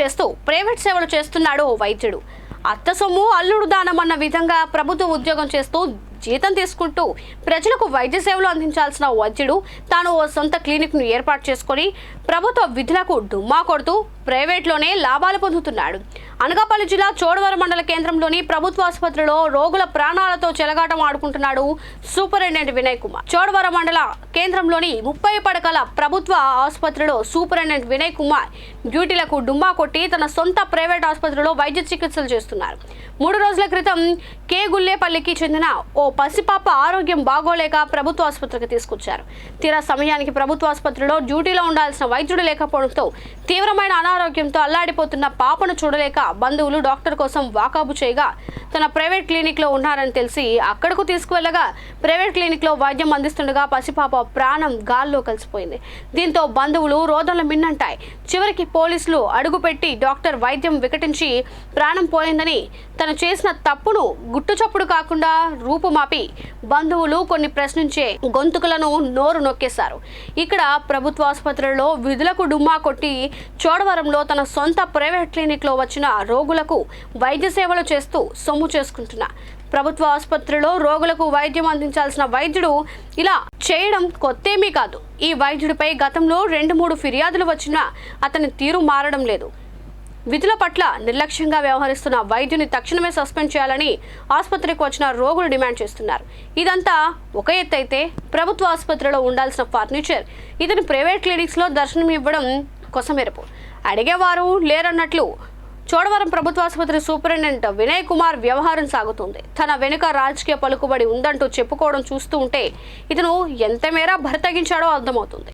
చేస్తూ ప్రైవేట్ సేవలు చేస్తున్నాడు ఓ వైద్యుడు. అత్త సొమ్ము అల్లుడు దానం అన్న విధంగా ప్రభుత్వ ఉద్యోగం చేస్తూ జీతం తీసుకుంటూ ప్రజలకు వైద్య సేవలు అందించాల్సిన వైద్యుడు తాను ఓ సొంత క్లినిక్ను ఏర్పాటు చేసుకొని ప్రభుత్వ విధులకు డుమ్మా కొడుతూ ప్రైవేట్లోనే లాభాలు పొందుతున్నాడు. అనకాపల్లి జిల్లా చోడవరం మండల కేంద్రంలోని ప్రభుత్వ ఆసుపత్రిలో రోగుల ప్రాణాలతో చెలగాటం ఆడుకుంటున్నాడు సూపరింటెండెంట్ వినయ్ కుమార్. చోడవరం మండల కేంద్రంలోని ముప్పై పడకల ప్రభుత్వ ఆసుపత్రిలో సూపరింటెండెంట్ వినయ్ కుమార్ డ్యూటీలకు డుమ్మా కొట్టి తన సొంత ప్రైవేట్ ఆసుపత్రిలో వైద్య చికిత్సలు చేస్తున్నారు. మూడు రోజుల క్రితం కే గుల్లేపల్లికి చెందిన ఓ పసిపాప ఆరోగ్యం బాగోలేక ప్రభుత్వ ఆసుపత్రికి తీసుకొచ్చారు. తీరా సమయానికి ప్రభుత్వ ఆసుపత్రిలో డ్యూటీలో ఉండాల్సిన వైద్యుడు లేకపోవడంతో తీవ్రమైన అనారోగ్యంతో అల్లాడిపోతున్న పాపను చూడలేక బంధువులు డాక్టర్ కోసం వాకాబు చేయగా తన ప్రైవేట్ క్లినిక్లో ఉన్నారని తెలిసి అక్కడకు తీసుకువెళ్ళగా ప్రైవేట్ క్లినిక్లో వైద్యం అందిస్తుండగా పసిపాప ప్రాణం గాల్లో కలిసిపోయింది. దీంతో బంధువులు రోదనలు మిన్నంటాయి. చివరికి పోలీసులు అడుగుపెట్టి డాక్టర్ వైద్యం వికటించి ప్రాణం పోయిందని తను చేసిన తప్పును గుట్టుచప్పుడు కాకుండా రూపుమాపి బంధువులు కొన్ని ప్రశ్నించే గొంతుకులను నోరు నొక్కేశారు. ఇక్కడ ప్రభుత్వ ఆసుపత్రులలో విధులకు డుమ్మా కొట్టి చోడవరంలో తన సొంత ప్రైవేట్ క్లినిక్లో వచ్చిన రోగులకు వైద్య సేవలు చేస్తూ సొమ్ము చేసుకుంటున్నా. ప్రభుత్వ ఆసుపత్రిలో రోగులకు వైద్యం అందించాల్సిన వైద్యుడు ఇలా చేయడం కొత్తేమీ కాదు. ఈ వైద్యుడిపై గతంలో రెండు మూడు ఫిర్యాదులు వచ్చినా అతని తీరు మారడం లేదు. విధుల పట్ల నిర్లక్ష్యంగా వ్యవహరిస్తున్న వైద్యుని తక్షణమే సస్పెండ్ చేయాలని ఆసుపత్రికి వచ్చిన రోగులు డిమాండ్ చేస్తున్నారు. ఇదంతా ఒక ఎత్తు అయితే ప్రభుత్వ ఆసుపత్రిలో ఉండాల్సిన ఫర్నిచర్. ఇతని ప్రైవేట్ క్లినిక్స్లో దర్శనం ఇవ్వడం కొసమెరుపు. అడిగేవారు లేరన్నట్లు చోడవరం ప్రభుత్వ ఆసుపత్రి సూపరింటెండెంట్ వినయ్ కుమార్ వ్యవహారం సాగుతుంది. తన వెనుక రాజకీయ పలుకుబడి ఉందంటూ చెప్పుకోవడం చూస్తూ ఉంటే ఇతను ఎంత మేర భరతగించాడో అర్థమవుతుంది.